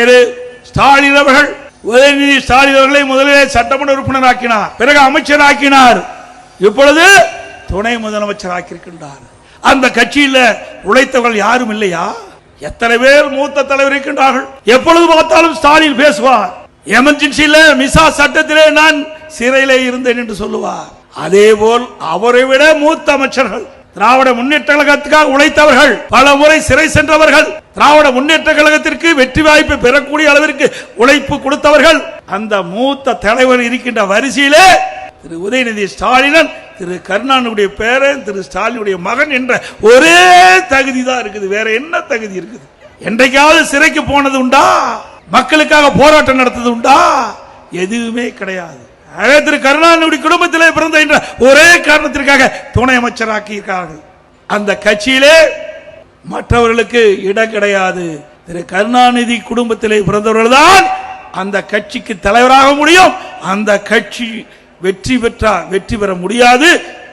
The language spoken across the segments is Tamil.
ஏழு ஸ்டாலின் அவர்கள் உதயநிதி ஸ்டாலின் அவர்களை முதலிலே சட்டமன்ற உறுப்பினர் ஆக்கினார் பிறகு அமைச்சர் ஆக்கினார் இப்பொழுது துணை முதலமைச்சர் ஆக்கியிருக்கின்றார். அந்த கட்சியில் உழைத்தவர்கள் யாரும் இல்லையா? எத்தனை பேர் மூத்த தலைவர் இருக்கின்றார்கள்? எப்பொழுது பார்த்தாலும் ஸ்டாலின் பேசுவார். எமர்ஜென்சியில் மிசா சட்டத்திலே நான் சிறையிலே இருந்தேன் என்று சொல்லுவார். அதே போல் அவரை விட மூத்த அமைச்சர்கள் திராவிட முன்னேற்ற கழகத்துக்காக உழைத்தவர்கள் பல முறை சிறை சென்றவர்கள் திராவிட முன்னேற்ற கழகத்திற்கு வெற்றி வாய்ப்பு பெறக்கூடிய அளவிற்கு உழைப்பு கொடுத்தவர்கள். அந்த மூத்த தலைவர் இருக்கின்ற வரிசையிலே திரு உதயநிதி ஸ்டாலினன் திரு கருணாநிதியுடைய பேரன் திரு ஸ்டாலினுடைய மகன் என்ற ஒரே தகுதி தான் இருக்குது. வேற என்ன தகுதி இருக்குது? என்றைக்காவது சிறைக்கு போனது உண்டா? மக்களுக்காக போராட்டம் நடத்தது உண்டா? எதுவுமே கிடையாது. திரு கருணாநிதி குடும்பத்திலே பிறந்த என்ற ஒரே காரணத்திற்காக துணை அமைச்சராக்கி இருக்கிறார்கள் அந்த கட்சியிலே மற்றவர்களுக்கு இடம் கிடையாது. திரு கருணாநிதி குடும்பத்திலே பிறந்தவர்கள் தான் அந்த கட்சிக்கு தலைவராக முடியும். அந்த கட்சி வெற்றி பெற்றால் வெற்றி பெற முடியாது.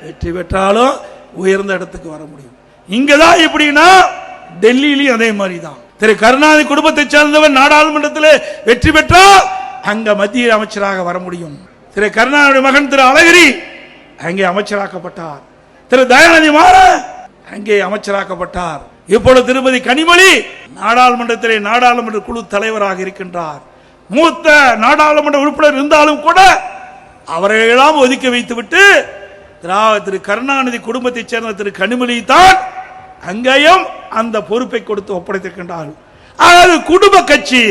வெற்றி பெற்றாலும் உயர்ந்த இடத்துக்கு வர முடியும். இங்கதான் எப்படின்னா டெல்லியிலையும் அதே மாதிரி தான் திரு கருணாநிதி குடும்பத்தை சேர்ந்தவன் நாடாளுமன்றத்தில் வெற்றி பெற்றால் அங்க மத்திய அமைச்சராக வர முடியும். திரு கருணாநிதி மகன் திரு அழகிரி அங்கே அமைச்சராக்கப்பட்டார். திரு தயாநிதி மாறன் அங்கே அமைச்சராக்கப்பட்டார். இப்பொழுது திருமதி கனிமொழி நாடாளுமன்றத்திலே நாடாளுமன்ற குழு தலைவராக இருக்கின்றார். மூத்த நாடாளுமன்ற உறுப்பினர் இருந்தாலும் கூட அவரையெல்லாம் ஒதுக்கி வைத்துவிட்டு திரு கருணாநிதி குடும்பத்தைச் சேர்ந்த திரு கனிமொழி தான் அங்கேயும் அந்த பொறுப்பை கொடுத்து ஒப்படைத்திருக்கின்றார்கள். அதாவது குடும்ப கட்சி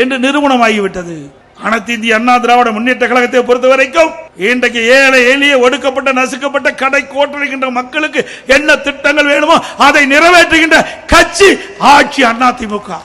என்று நிறுவனமாகிவிட்டது. அனைத்து இந்திய அண்ணா திராவிட முன்னேற்ற கழகத்தை பொறுத்த வரைக்கும் இன்றைக்கு ஏழை எளிய ஒடுக்கப்பட்ட நசுக்கப்பட்ட கடை கோட்டடைகின்ற மக்களுக்கு என்ன திட்டங்கள் வேணுமோ அதை நிறைவேற்றுகின்ற கட்சி ஆட்சி அதிமுக